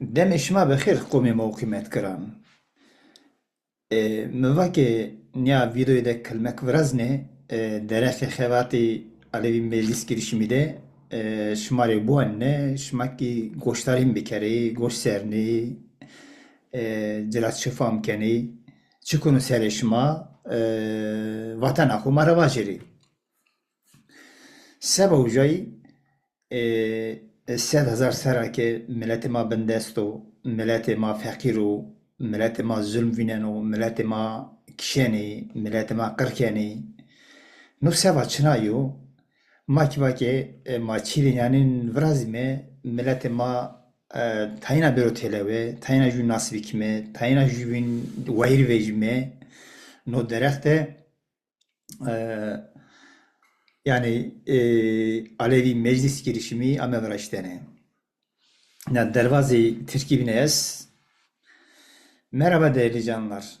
Demê şima bixêr qomê me û qîmetkiran. Mirvakê niha vîdeoyê de Kilmekvirezinê e, derexê xebatê Alewî Meclîs Girişimî de e, şimarê biwanîne şimakî goşdarî min bikerê, goş sernê, e, cilatşifa mikenê, çi kunû serê şima watena xwe ma revajerê. Seba û cayî سد هزار سرا که ملت ما بندستو ملت ما فقیرو ملت ما ظلم ویننو ملت ما کشنی ملت ما قرکنی نو سبا چنایو ما کی واکه ما چیلی یعنی ورازی me ملت ما تاینا برو تلوه تاینا جو ناسبی کمه تاینا جو بین ویر ویجمه نو درخته yani e, Alevi meclis girişimi Amevraş'tene. Ya Dervazi Tirkibineyes. Merhaba değerli canlar.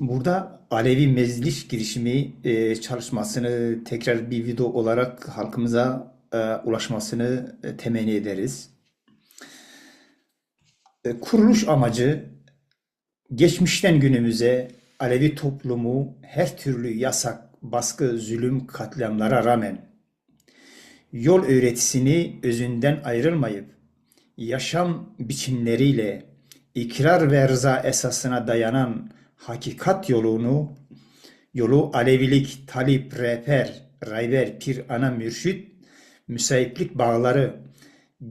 Burada Alevi meclis girişimi e, çalışmasını tekrar bir video olarak halkımıza e, ulaşmasını e, temenni ederiz. E, kuruluş amacı geçmişten günümüze Alevi toplumu her türlü yasak, baskı, zulüm, katliamlara rağmen yol öğretisini özünden ayrılmayıp yaşam biçimleriyle ikrar ve rıza esasına dayanan hakikat yolunu yolu Alevilik, talip, rehber, rayber, pir, ana, mürşit, müsaitlik bağları,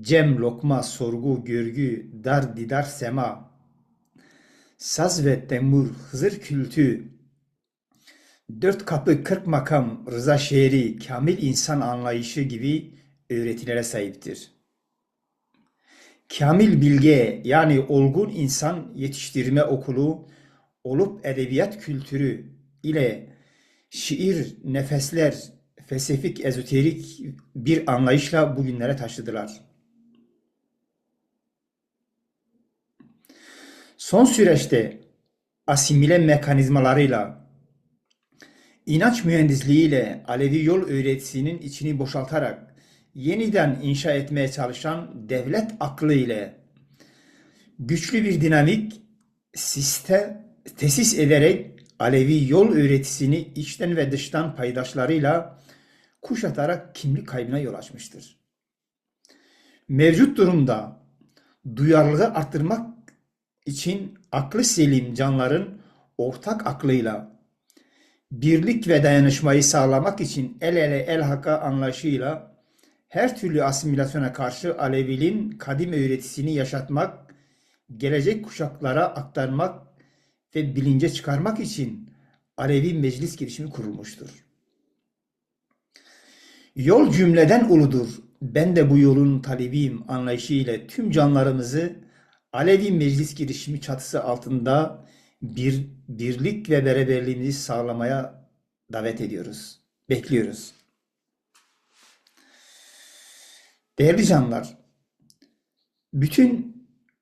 cem, lokma, sorgu, görgü, dar, didar, sema, saz ve temur, hızır kültü, dört kapı, kırk makam, rıza şehri, kamil insan anlayışı gibi öğretilere sahiptir. Kamil bilge yani olgun insan yetiştirme okulu olup edebiyat kültürü ile şiir, nefesler, felsefik, ezoterik bir anlayışla bugünlere taşıdılar. Son süreçte asimile mekanizmalarıyla, inanç mühendisliğiyle Alevi yol öğretisinin içini boşaltarak yeniden inşa etmeye çalışan devlet aklı ile güçlü bir dinamik sistem tesis ederek Alevi yol öğretisini içten ve dıştan paydaşlarıyla kuşatarak kimlik kaybına yol açmıştır. Mevcut durumda duyarlılığı arttırmak için aklı selim canların ortak aklıyla birlik ve dayanışmayı sağlamak için el ele el haka anlayışıyla her türlü asimilasyona karşı Aleviliğin kadim öğretisini yaşatmak, gelecek kuşaklara aktarmak ve bilince çıkarmak için Alevi Meclis girişimi kurulmuştur. Yol cümleden uludur. Ben de bu yolun talebiyim anlayışı ile tüm canlarımızı Alevi Meclis girişimi çatısı altında bir birlik ve beraberliğimizi sağlamaya davet ediyoruz. Bekliyoruz. Değerli canlar, bütün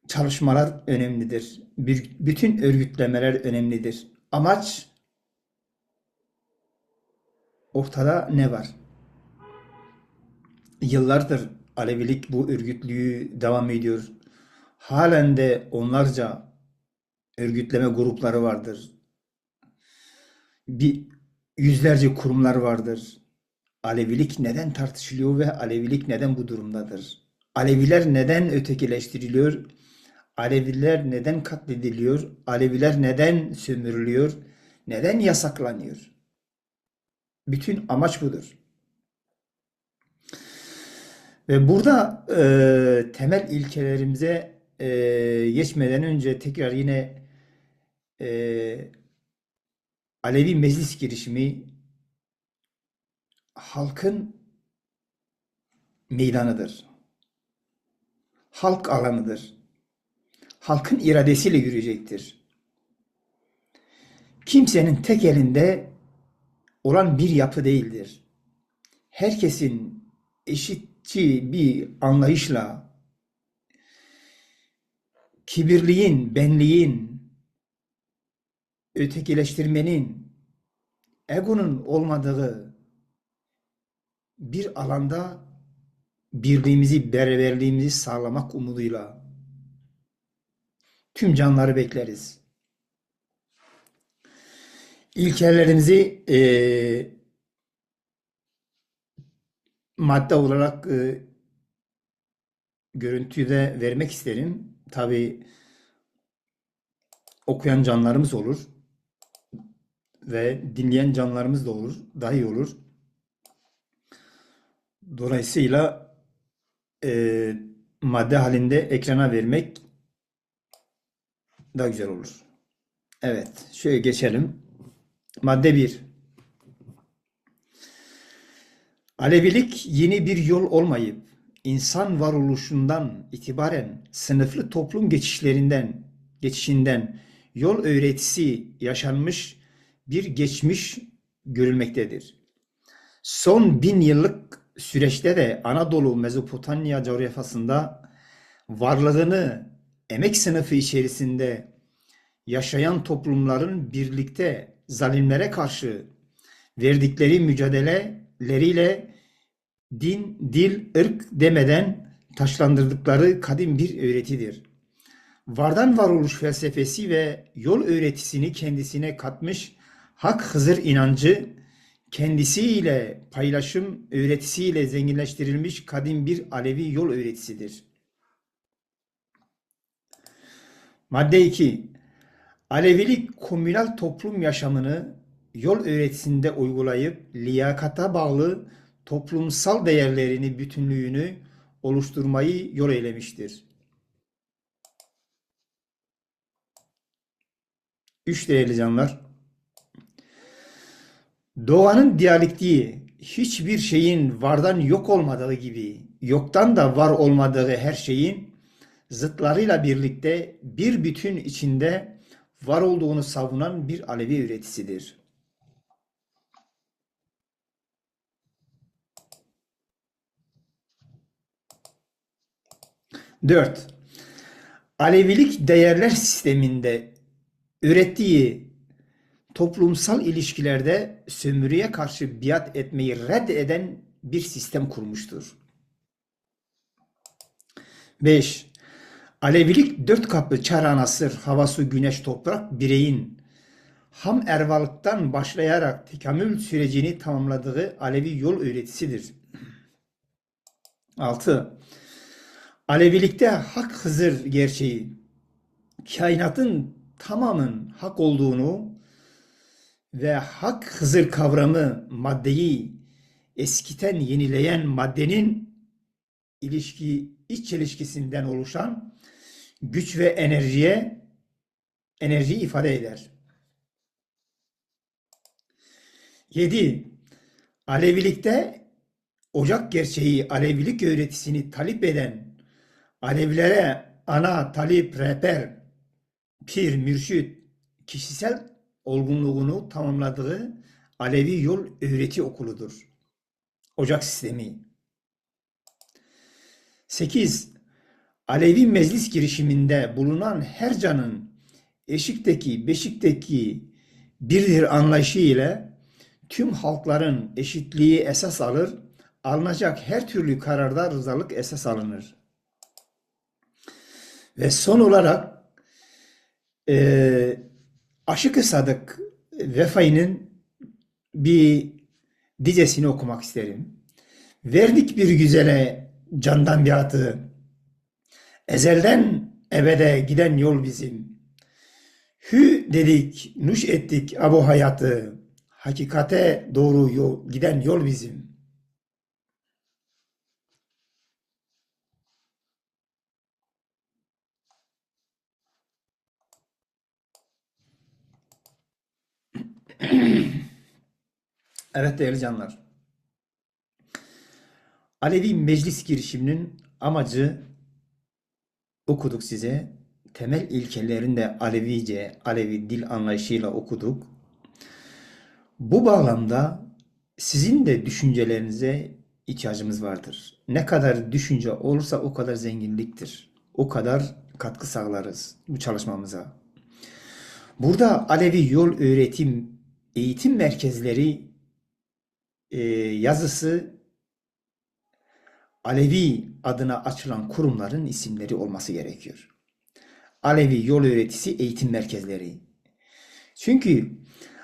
çalışmalar önemlidir. Bütün örgütlemeler önemlidir. Amaç ortada ne var? Yıllardır Alevilik bu örgütlüğü devam ediyor. Halen de onlarca örgütleme grupları vardır. Bir yüzlerce kurumlar vardır. Alevilik neden tartışılıyor ve Alevilik neden bu durumdadır? Aleviler neden ötekileştiriliyor? Aleviler neden katlediliyor? Aleviler neden sömürülüyor? Neden yasaklanıyor? Bütün amaç budur. Ve burada e, temel ilkelerimize e, geçmeden önce tekrar yine e, Alevi meclis girişimi halkın meydanıdır. Halk alanıdır. Halkın iradesiyle yürüyecektir. Kimsenin tek elinde olan bir yapı değildir. Herkesin eşitçi bir anlayışla kibirliğin, benliğin, ötekileştirmenin, egonun olmadığı bir alanda birliğimizi, beraberliğimizi sağlamak umuduyla Tüm canları bekleriz. İlkelerimizi eee, madde olarak eee, görüntüde vermek isterim. Tabii okuyan canlarımız olur ve dinleyen canlarımız da olur, daha iyi olur. Dolayısıyla eee, madde halinde ekrana vermek daha güzel olur. Evet, şöyle geçelim. Madde 1. Alevilik yeni bir yol olmayıp, insan varoluşundan itibaren sınıflı toplum geçişlerinden, geçişinden yol öğretisi yaşanmış bir geçmiş görülmektedir. Son bin yıllık süreçte de Anadolu Mezopotamya coğrafyasında varlığını emek sınıfı içerisinde yaşayan toplumların birlikte zalimlere karşı verdikleri mücadeleleriyle din, dil, ırk demeden taşlandırdıkları kadim bir öğretidir. Vardan varoluş felsefesi ve yol öğretisini kendisine katmış Hak Hızır inancı kendisiyle paylaşım öğretisiyle zenginleştirilmiş kadim bir Alevi yol öğretisidir. Madde 2. Alevilik komünal toplum yaşamını yol öğretisinde uygulayıp liyakata bağlı toplumsal değerlerini bütünlüğünü oluşturmayı yol eylemiştir. 3 değerli canlar. Doğanın diyalektiği hiçbir şeyin vardan yok olmadığı gibi yoktan da var olmadığı her şeyin zıtlarıyla birlikte bir bütün içinde var olduğunu savunan bir Alevi öğretisidir. Dört. Alevilik değerler sisteminde ürettiği toplumsal ilişkilerde sömürüye karşı biat etmeyi reddeden bir sistem kurmuştur. 5. Alevilik dört kapı çara nasır, hava, güneş, toprak bireyin ham ervalıktan başlayarak tekamül sürecini tamamladığı Alevi yol öğretisidir. 6. Alevilikte hak Hızır gerçeği, kainatın tamamın hak olduğunu ve hak Hızır kavramı maddeyi eskiten yenileyen maddenin ilişki iç çelişkisinden oluşan güç ve enerjiye enerjiyi ifade eder. 7. Alevilikte ocak gerçeği Alevilik öğretisini talip eden Alevilere ana, talip, rehber, pir, mürşit, kişisel olgunluğunu tamamladığı Alevi yol öğreti okuludur. Ocak sistemi. 8. Alevi meclis girişiminde bulunan her canın eşikteki, beşikteki birdir anlayışı ile tüm halkların eşitliği esas alır, alınacak her türlü kararda rızalık esas alınır. Ve son olarak e, Aşık-ı Sadık Vefai'nin bir dicesini okumak isterim. Verdik bir güzele candan biatı, ezelden ebede giden yol bizim. Hü dedik, nuş ettik abu hayatı, hakikate doğru yol, giden yol bizim. Evet değerli canlar. Alevi meclis girişiminin amacı okuduk size. Temel ilkelerini de Alevice, Alevi dil anlayışıyla okuduk. Bu bağlamda sizin de düşüncelerinize ihtiyacımız vardır. Ne kadar düşünce olursa o kadar zenginliktir. O kadar katkı sağlarız bu çalışmamıza. Burada Alevi Yol Öğretim Eğitim Merkezleri e, yazısı Alevi adına açılan kurumların isimleri olması gerekiyor. Alevi yol öğretisi eğitim merkezleri. Çünkü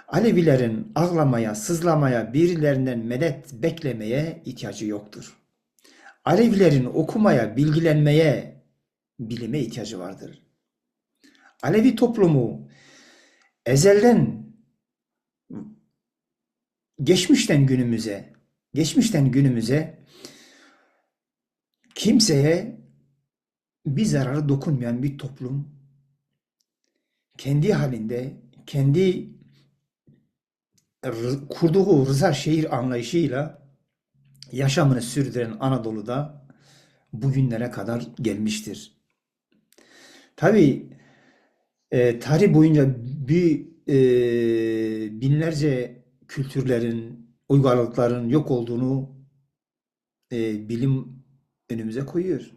Alevilerin ağlamaya, sızlamaya, birilerinden medet beklemeye ihtiyacı yoktur. Alevilerin okumaya, bilgilenmeye, bilime ihtiyacı vardır. Alevi toplumu ezelden geçmişten günümüze, geçmişten günümüze kimseye bir zararı dokunmayan bir toplum, kendi halinde, kendi kurduğu rıza şehir anlayışıyla yaşamını sürdüren Anadolu'da bugünlere kadar gelmiştir. Tabii e, tarih boyunca bir e, binlerce kültürlerin, uygarlıkların yok olduğunu e, bilim önümüze koyuyor.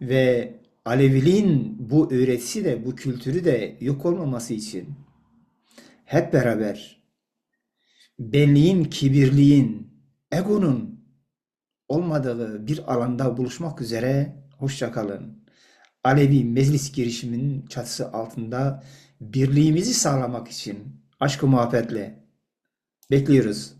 Ve Aleviliğin bu öğretisi de, bu kültürü de yok olmaması için hep beraber benliğin, kibirliğin, egonun olmadığı bir alanda buluşmak üzere hoşça kalın. Alevi meclis girişiminin çatısı altında birliğimizi sağlamak için aşk-ı muhabbetle bekliyoruz.